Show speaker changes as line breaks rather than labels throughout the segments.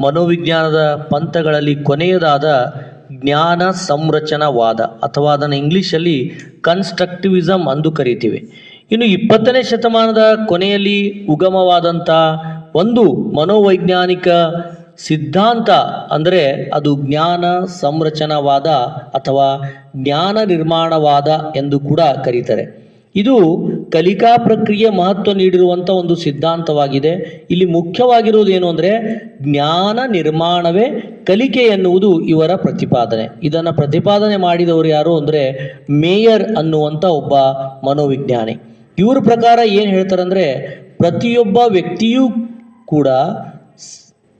ಮನೋವಿಜ್ಞಾನದ ಪಂಥಗಳಲ್ಲಿ ಕೊನೆಯದಾದ ಜ್ಞಾನ ಸಂರಚನವಾದ ಅಥವಾ ಅದನ್ನು ಇಂಗ್ಲಿಷಲ್ಲಿ ಕನ್ಸ್ಟ್ರಕ್ಟಿವಿಸಮ್ ಅಂದು ಕರೀತೀವಿ. ಇನ್ನು ಇಪ್ಪತ್ತನೇ ಶತಮಾನದ ಕೊನೆಯಲ್ಲಿ ಉಗಮವಾದಂಥ ಒಂದು ಮನೋವೈಜ್ಞಾನಿಕ ಸಿದ್ಧಾಂತ ಅಂದರೆ ಅದು ಜ್ಞಾನ ಸಂರಚನಾವಾದ ಅಥವಾ ಜ್ಞಾನ ನಿರ್ಮಾಣವಾದ ಎಂದು ಕೂಡ ಕರೀತಾರೆ. ಇದು ಕಲಿಕಾ ಪ್ರಕ್ರಿಯೆ ಮಹತ್ವ ನೀಡಿರುವಂಥ ಒಂದು ಸಿದ್ಧಾಂತವಾಗಿದೆ. ಇಲ್ಲಿ ಮುಖ್ಯವಾಗಿರುವುದು ಏನು ಅಂದರೆ ಜ್ಞಾನ ನಿರ್ಮಾಣವೇ ಕಲಿಕೆ ಎನ್ನುವುದು ಇವರ ಪ್ರತಿಪಾದನೆ. ಇದನ್ನು ಪ್ರತಿಪಾದನೆ ಮಾಡಿದವರು ಯಾರು ಅಂದರೆ ಮೇಯರ್ ಅನ್ನುವಂಥ ಒಬ್ಬ ಮನೋವಿಜ್ಞಾನಿ. ಇವ್ರ ಪ್ರಕಾರ ಏನು ಹೇಳ್ತಾರೆ ಅಂದರೆ ಪ್ರತಿಯೊಬ್ಬ ವ್ಯಕ್ತಿಯೂ ಕೂಡ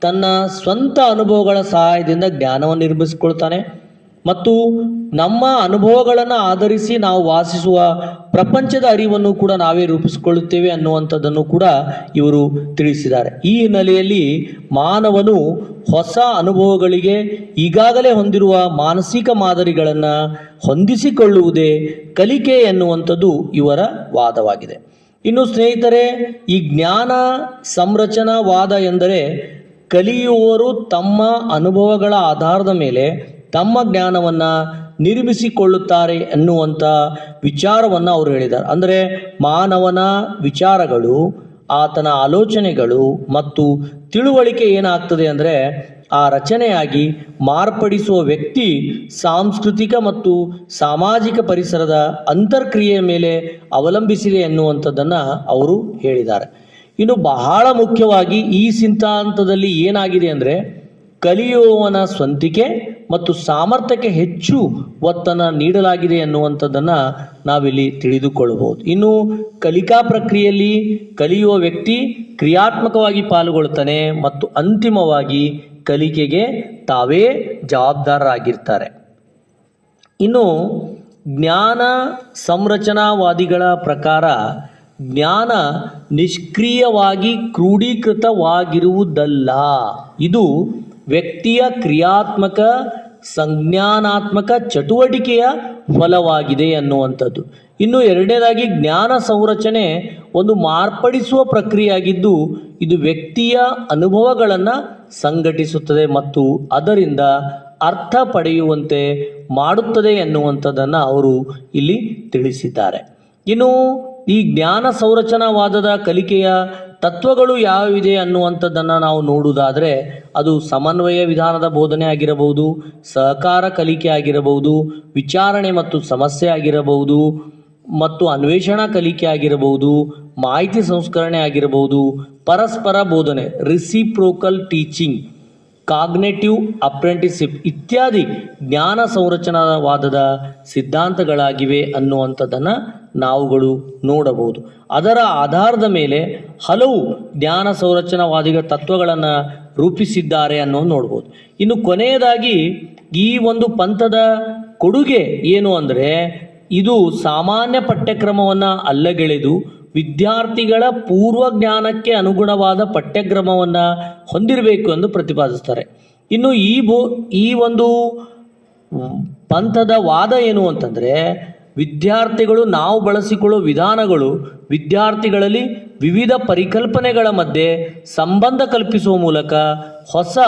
ತನ್ನ ಸ್ವಂತ ಅನುಭವಗಳ ಸಹಾಯದಿಂದ ಜ್ಞಾನವನ್ನು ನಿರ್ಮಿಸಿಕೊಳ್ತಾನೆ. ಮತ್ತು ನಮ್ಮ ಅನುಭವಗಳನ್ನು ಆಧರಿಸಿ ನಾವು ವಾಸಿಸುವ ಪ್ರಪಂಚದ ಅರಿವನ್ನು ಕೂಡ ನಾವೇ ರೂಪಿಸಿಕೊಳ್ಳುತ್ತೇವೆ ಅನ್ನುವಂಥದ್ದನ್ನು ಕೂಡ ಇವರು ತಿಳಿಸಿದ್ದಾರೆ. ಈ ಹಿನ್ನೆಲೆಯಲ್ಲಿ ಮಾನವನು ಹೊಸ ಅನುಭವಗಳಿಗೆ ಈಗಾಗಲೇ ಹೊಂದಿರುವ ಮಾನಸಿಕ ಮಾದರಿಗಳನ್ನು ಹೊಂದಿಸಿಕೊಳ್ಳುವುದೇ ಕಲಿಕೆ ಎನ್ನುವಂಥದ್ದು ಇವರ ವಾದವಾಗಿದೆ. ಇನ್ನು ಸ್ನೇಹಿತರೆ, ಈ ಜ್ಞಾನ ಸಂರಚನಾವಾದ ಎಂದರೆ ಕಲಿಯುವವರು ತಮ್ಮ ಅನುಭವಗಳ ಆಧಾರದ ಮೇಲೆ ತಮ್ಮ ಜ್ಞಾನವನ್ನು ನಿರ್ಮಿಸಿಕೊಳ್ಳುತ್ತಾರೆ ಎನ್ನುವಂಥ ವಿಚಾರವನ್ನು ಅವರು ಹೇಳಿದ್ದಾರೆ. ಅಂದರೆ ಮಾನವನ ವಿಚಾರಗಳು, ಆತನ ಆಲೋಚನೆಗಳು ಮತ್ತು ತಿಳುವಳಿಕೆ ಏನಾಗ್ತದೆ ಅಂದರೆ ಆ ರಚನೆಯಾಗಿ ಮಾರ್ಪಡಿಸುವ ವ್ಯಕ್ತಿ ಸಾಂಸ್ಕೃತಿಕ ಮತ್ತು ಸಾಮಾಜಿಕ ಪರಿಸರದ ಅಂತರ್ಕ್ರಿಯೆಯ ಮೇಲೆ ಅವಲಂಬಿಸಿದೆ ಎನ್ನುವಂಥದ್ದನ್ನು ಅವರು ಹೇಳಿದ್ದಾರೆ. ಇನ್ನು ಬಹಳ ಮುಖ್ಯವಾಗಿ ಈ ಸಿದ್ಧಾಂತದಲ್ಲಿ ಏನಾಗಿದೆ ಅಂದರೆ ಕಲಿಯುವವನ ಸ್ವಂತಿಕೆ ಮತ್ತು ಸಾಮರ್ಥ್ಯಕ್ಕೆ ಹೆಚ್ಚು ಒತ್ತನ್ನು ನೀಡಲಾಗಿದೆ ಎನ್ನುವಂಥದ್ದನ್ನು ನಾವಿಲ್ಲಿ ತಿಳಿದುಕೊಳ್ಳಬಹುದು. ಇನ್ನು ಕಲಿಕಾ ಪ್ರಕ್ರಿಯೆಯಲ್ಲಿ ಕಲಿಯುವ ವ್ಯಕ್ತಿ ಕ್ರಿಯಾತ್ಮಕವಾಗಿ ಪಾಲ್ಗೊಳ್ತಾನೆ ಮತ್ತು ಅಂತಿಮವಾಗಿ ಕಲಿಕೆಗೆ ತಾವೇ ಜವಾಬ್ದಾರರಾಗಿರ್ತಾರೆ. ಇನ್ನು ಜ್ಞಾನ ಸಂರಚನಾವಾದಿಗಳ ಪ್ರಕಾರ ಜ್ಞಾನ ನಿಷ್ಕ್ರಿಯವಾಗಿ ಕ್ರೋಢೀಕೃತವಾಗಿರುವುದಲ್ಲ ಇದು ವ್ಯಕ್ತಿಯ ಕ್ರಿಯಾತ್ಮಕ ಸಂಜ್ಞಾನಾತ್ಮಕ ಚಟುವಟಿಕೆಯ ಫಲವಾಗಿದೆ ಅನ್ನುವಂಥದ್ದು. ಇನ್ನು ಎರಡನೇದಾಗಿ ಜ್ಞಾನ ಸಂರಚನೆ ಒಂದು ಮಾರ್ಪಡಿಸುವ ಪ್ರಕ್ರಿಯೆಯಾಗಿದ್ದು, ಇದು ವ್ಯಕ್ತಿಯ ಅನುಭವಗಳನ್ನು ಸಂಘಟಿಸುತ್ತದೆ ಮತ್ತು ಅದರಿಂದ ಅರ್ಥ ಪಡೆಯುವಂತೆ ಮಾಡುತ್ತದೆ ಎನ್ನುವಂಥದ್ದನ್ನು ಅವರು ಇಲ್ಲಿ ತಿಳಿಸಿದ್ದಾರೆ. ಇನ್ನು ಈ ಜ್ಞಾನ ಸಂರಚನಾವಾದದ ಕಲಿಕೆಯ ತತ್ವಗಳು ಯಾವಿದೆ ಅನ್ನುವಂಥದ್ದನ್ನು ನಾವು ನೋಡುವುದಾದರೆ ಅದು ಸಮನ್ವಯ ವಿಧಾನದ ಬೋಧನೆ ಆಗಿರಬಹುದು, ಸಹಕಾರ ಕಲಿಕೆ ಆಗಿರಬಹುದು, ವಿಚಾರಣೆ ಮತ್ತು ಸಮಸ್ಯೆ ಆಗಿರಬಹುದು, ಮತ್ತು ಅನ್ವೇಷಣಾ ಕಲಿಕೆ ಆಗಿರಬಹುದು, ಮಾಹಿತಿ ಸಂಸ್ಕರಣೆ ಆಗಿರಬಹುದು, ಪರಸ್ಪರ ಬೋಧನೆ ರಿಸಿಪ್ರೋಕಲ್ ಟೀಚಿಂಗ್ ಕಾಗ್ನೆಟಿವ್ ಅಪ್ರೆಂಟಿಸಿಪ್ ಇತ್ಯಾದಿ ಜ್ಞಾನ ಸಂರಚನಾವಾದದ ಸಿದ್ಧಾಂತಗಳಾಗಿವೆ ಅನ್ನುವಂಥದ್ದನ್ನು ನಾವುಗಳು ನೋಡಬಹುದು. ಅದರ ಆಧಾರದ ಮೇಲೆ ಹಲವು ಜ್ಞಾನ ಸಂರಚನಾವಾದಿಗಳ ತತ್ವಗಳನ್ನು ರೂಪಿಸಿದ್ದಾರೆ ಅನ್ನೋದು ನೋಡ್ಬೋದು. ಇನ್ನು ಕೊನೆಯದಾಗಿ ಈ ಒಂದು ಪಂಥದ ಕೊಡುಗೆ ಏನು ಅಂದರೆ ಇದು ಸಾಮಾನ್ಯ ಪಠ್ಯಕ್ರಮವನ್ನು ಅಲ್ಲಗೆಳೆದು ವಿದ್ಯಾರ್ಥಿಗಳ ಪೂರ್ವ ಜ್ಞಾನಕ್ಕೆ ಅನುಗುಣವಾದ ಪಠ್ಯಕ್ರಮವನ್ನು ಹೊಂದಿರಬೇಕು ಎಂದು ಪ್ರತಿಪಾದಿಸ್ತಾರೆ. ಇನ್ನು ಈ ಬೋ, ಈ ಒಂದು ಪಂಥದ ವಾದ ಏನು ಅಂತಂದರೆ, ವಿದ್ಯಾರ್ಥಿಗಳು ನಾವು ಬಳಸಿಕೊಳ್ಳುವ ವಿಧಾನಗಳು, ವಿದ್ಯಾರ್ಥಿಗಳಲ್ಲಿ ವಿವಿಧ ಪರಿಕಲ್ಪನೆಗಳ ಮಧ್ಯೆ ಸಂಬಂಧ ಕಲ್ಪಿಸುವ ಮೂಲಕ ಹೊಸ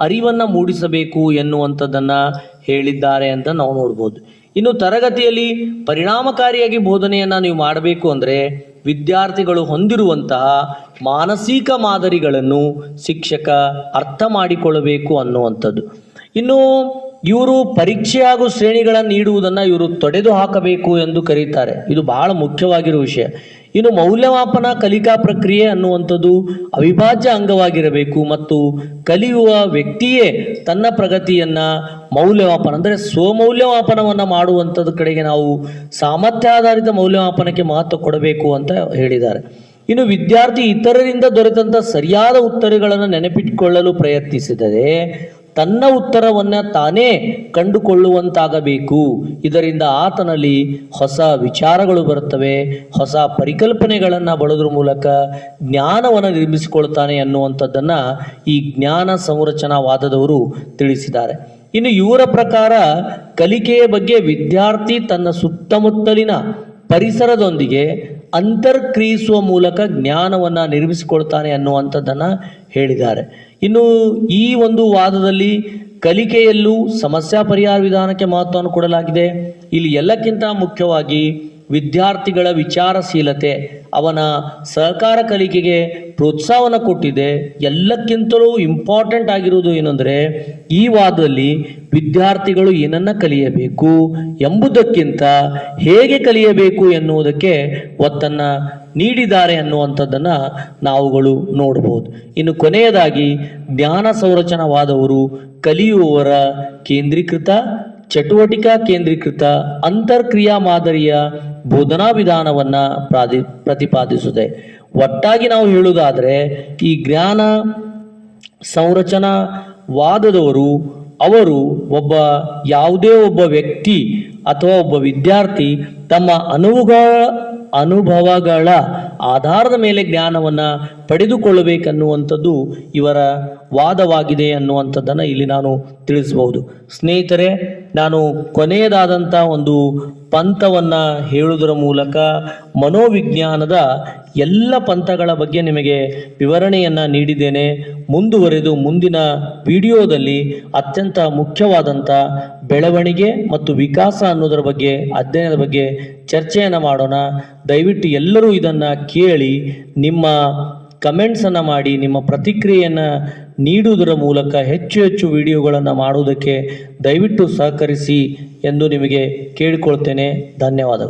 ಅರಿವನ್ನು ಮೂಡಿಸಬೇಕು ಎನ್ನುವಂಥದ್ದನ್ನು ಹೇಳಿದ್ದಾರೆ ಅಂತ ನಾವು ನೋಡ್ಬೋದು. ಇನ್ನು ತರಗತಿಯಲ್ಲಿ ಪರಿಣಾಮಕಾರಿಯಾಗಿ ಬೋಧನೆಯನ್ನು ನೀವು ಮಾಡಬೇಕು ಅಂದರೆ ವಿದ್ಯಾರ್ಥಿಗಳು ಹೊಂದಿರುವಂತಹ ಮಾನಸಿಕ ಮಾದರಿಗಳನ್ನು ಶಿಕ್ಷಕ ಅರ್ಥ ಮಾಡಿಕೊಳ್ಳಬೇಕು ಅನ್ನುವಂಥದ್ದು. ಇನ್ನು ಇವರು ಪರೀಕ್ಷೆ ಹಾಗೂ ಶ್ರೇಣಿಗಳನ್ನು ನೀಡುವುದನ್ನು ಇವರು ತೊಡೆದು ಹಾಕಬೇಕು ಎಂದು ಕರೀತಾರೆ. ಇದು ಬಹಳ ಮುಖ್ಯವಾಗಿರುವ ವಿಷಯ. ಇನ್ನು ಮೌಲ್ಯಮಾಪನ ಕಲಿಕಾ ಪ್ರಕ್ರಿಯೆ ಅನ್ನುವಂಥದ್ದು ಅವಿಭಾಜ್ಯ ಅಂಗವಾಗಿರಬೇಕು ಮತ್ತು ಕಲಿಯುವ ವ್ಯಕ್ತಿಯೇ ತನ್ನ ಪ್ರಗತಿಯನ್ನು ಮೌಲ್ಯಮಾಪನ ಅಂದರೆ ಸ್ವಮೌಲ್ಯಮಾಪನವನ್ನು ಮಾಡುವಂಥದ್ದು ಕಡೆಗೆ ನಾವು ಸಾಮರ್ಥ್ಯ ಆಧಾರಿತ ಮೌಲ್ಯಮಾಪನಕ್ಕೆ ಮಹತ್ವ ಕೊಡಬೇಕು ಅಂತ ಹೇಳಿದ್ದಾರೆ. ಇನ್ನು ವಿದ್ಯಾರ್ಥಿ ಇತರರಿಂದ ದೊರೆತಂಥ ಸರಿಯಾದ ಉತ್ತರಗಳನ್ನು ನೆನಪಿಟ್ಟುಕೊಳ್ಳಲು ಪ್ರಯತ್ನಿಸಿದರೆ ತನ್ನ ಉತ್ತರವನ್ನು ತಾನೇ ಕಂಡುಕೊಳ್ಳುವಂತಾಗಬೇಕು. ಇದರಿಂದ ಆತನಲ್ಲಿ ಹೊಸ ವಿಚಾರಗಳು ಬರುತ್ತವೆ. ಹೊಸ ಪರಿಕಲ್ಪನೆಗಳನ್ನು ಬಳದ್ರ ಮೂಲಕ ಜ್ಞಾನವನ್ನು ನಿರ್ಮಿಸಿಕೊಳ್ತಾನೆ ಅನ್ನುವಂಥದ್ದನ್ನು ಈ ಜ್ಞಾನ ಸಂರಚನಾವಾದದವರು ತಿಳಿಸಿದ್ದಾರೆ. ಇನ್ನು ಇವರ ಪ್ರಕಾರ ಕಲಿಕೆಯ ಬಗ್ಗೆ ವಿದ್ಯಾರ್ಥಿ ತನ್ನ ಸುತ್ತಮುತ್ತಲಿನ ಪರಿಸರದೊಂದಿಗೆ ಅಂತರ್ಕ್ರಿಯಿಸುವ ಮೂಲಕ ಜ್ಞಾನವನ್ನು ನಿರ್ಮಿಸಿಕೊಳ್ತಾನೆ ಅನ್ನುವಂಥದ್ದನ್ನು ಹೇಳಿದ್ದಾರೆ. ಇನ್ನು ಈ ಒಂದು ವಾದದಲ್ಲಿ ಕಲಿಕೆಯಲ್ಲೂ ಸಮಸ್ಯಾ ಪರಿಹಾರ ವಿಧಾನಕ್ಕೆ ಮಹತ್ವವನ್ನು ಕೊಡಲಾಗಿದೆ. ಇಲ್ಲಿ ಎಲ್ಲಕ್ಕಿಂತ ಮುಖ್ಯವಾಗಿ ವಿದ್ಯಾರ್ಥಿಗಳ ವಿಚಾರಶೀಲತೆ, ಅವನ ಸಹಕಾರ ಕಲಿಕೆಗೆ ಪ್ರೋತ್ಸಾಹವನ್ನು ಕೊಟ್ಟಿದೆ. ಎಲ್ಲಕ್ಕಿಂತಲೂ ಇಂಪಾರ್ಟೆಂಟ್ ಆಗಿರುವುದು ಏನಂದರೆ, ಈ ವಾದದಲ್ಲಿ ವಿದ್ಯಾರ್ಥಿಗಳು ಏನನ್ನ ಕಲಿಯಬೇಕು ಎಂಬುದಕ್ಕಿಂತ ಹೇಗೆ ಕಲಿಯಬೇಕು ಎನ್ನುವುದಕ್ಕೆ ಒತ್ತನ್ನು ನೀಡಿದ್ದಾರೆ ಅನ್ನುವಂಥದ್ದನ್ನು ನಾವುಗಳು ನೋಡಬಹುದು ಇನ್ನು ಕೊನೆಯದಾಗಿ, ಜ್ಞಾನ ಸಂರಚನವಾದವರು ಕಲಿಯುವವರ ಕೇಂದ್ರೀಕೃತ, ಚಟುವಟಿಕಾ ಕೇಂದ್ರೀಕೃತ, ಅಂತರ್ಕ್ರಿಯಾ ಮಾದರಿಯ ಬೋಧನಾ ವಿಧಾನವನ್ನು ಪ್ರಾದಿ, ಪ್ರತಿಪಾದಿಸುತ್ತೆ. ಒಟ್ಟಾಗಿ ನಾವು ಹೇಳುವುದಾದರೆ, ಈ ಜ್ಞಾನ ಸಂರಚನಾ ವಾದದವರು, ಅವರು ಒಬ್ಬ ಯಾವುದೇ ಒಬ್ಬ ವ್ಯಕ್ತಿ ಅಥವಾ ಒಬ್ಬ ವಿದ್ಯಾರ್ಥಿ ತಮ್ಮ ಅನುಭವ, ಅನುಭವಗಳ ಆಧಾರದ ಮೇಲೆ ಜ್ಞಾನವನ್ನು ಪಡೆದುಕೊಳ್ಳಬೇಕನ್ನುವಂಥದ್ದು ಇವರ ವಾದವಾಗಿದೆ ಅನ್ನುವಂಥದ್ದನ್ನು ಇಲ್ಲಿ ನಾನು ತಿಳಿಸಬಹುದು. ಸ್ನೇಹಿತರೆ, ನಾನು ಕೊನೆಯದಾದಂಥ ಒಂದು ಪಂಥವನ್ನು ಹೇಳುವುದರ ಮೂಲಕ ಮನೋವಿಜ್ಞಾನದ ಎಲ್ಲ ಪಂಥಗಳ ಬಗ್ಗೆ ನಿಮಗೆ ವಿವರಣೆಯನ್ನು ನೀಡಿದ್ದೇನೆ. ಮುಂದುವರೆದು ಮುಂದಿನ ವಿಡಿಯೋದಲ್ಲಿ ಅತ್ಯಂತ ಮುಖ್ಯವಾದಂಥ ಬೆಳವಣಿಗೆ ಮತ್ತು ವಿಕಾಸ ಅನ್ನೋದರ ಬಗ್ಗೆ, ಅಧ್ಯಯನದ ಬಗ್ಗೆ ಚರ್ಚೆಯನ್ನು ಮಾಡೋಣ. ದಯವಿಟ್ಟು ಎಲ್ಲರೂ ಇದನ್ನು ಕೇಳಿ ನಿಮ್ಮ ಕಮೆಂಟ್ಸನ್ನು ಮಾಡಿ, ನಿಮ್ಮ ಪ್ರತಿಕ್ರಿಯೆಯನ್ನು ನೀಡುವುದರ ಮೂಲಕ ಹೆಚ್ಚು ಹೆಚ್ಚು ವಿಡಿಯೋಗಳನ್ನು ಮಾಡುವುದಕ್ಕೆ ದಯವಿಟ್ಟು ಸಹಕರಿಸಿ ಎಂದು ನಿಮಗೆ ಕೇಳಿಕೊಳ್ತೇನೆ. ಧನ್ಯವಾದಗಳು.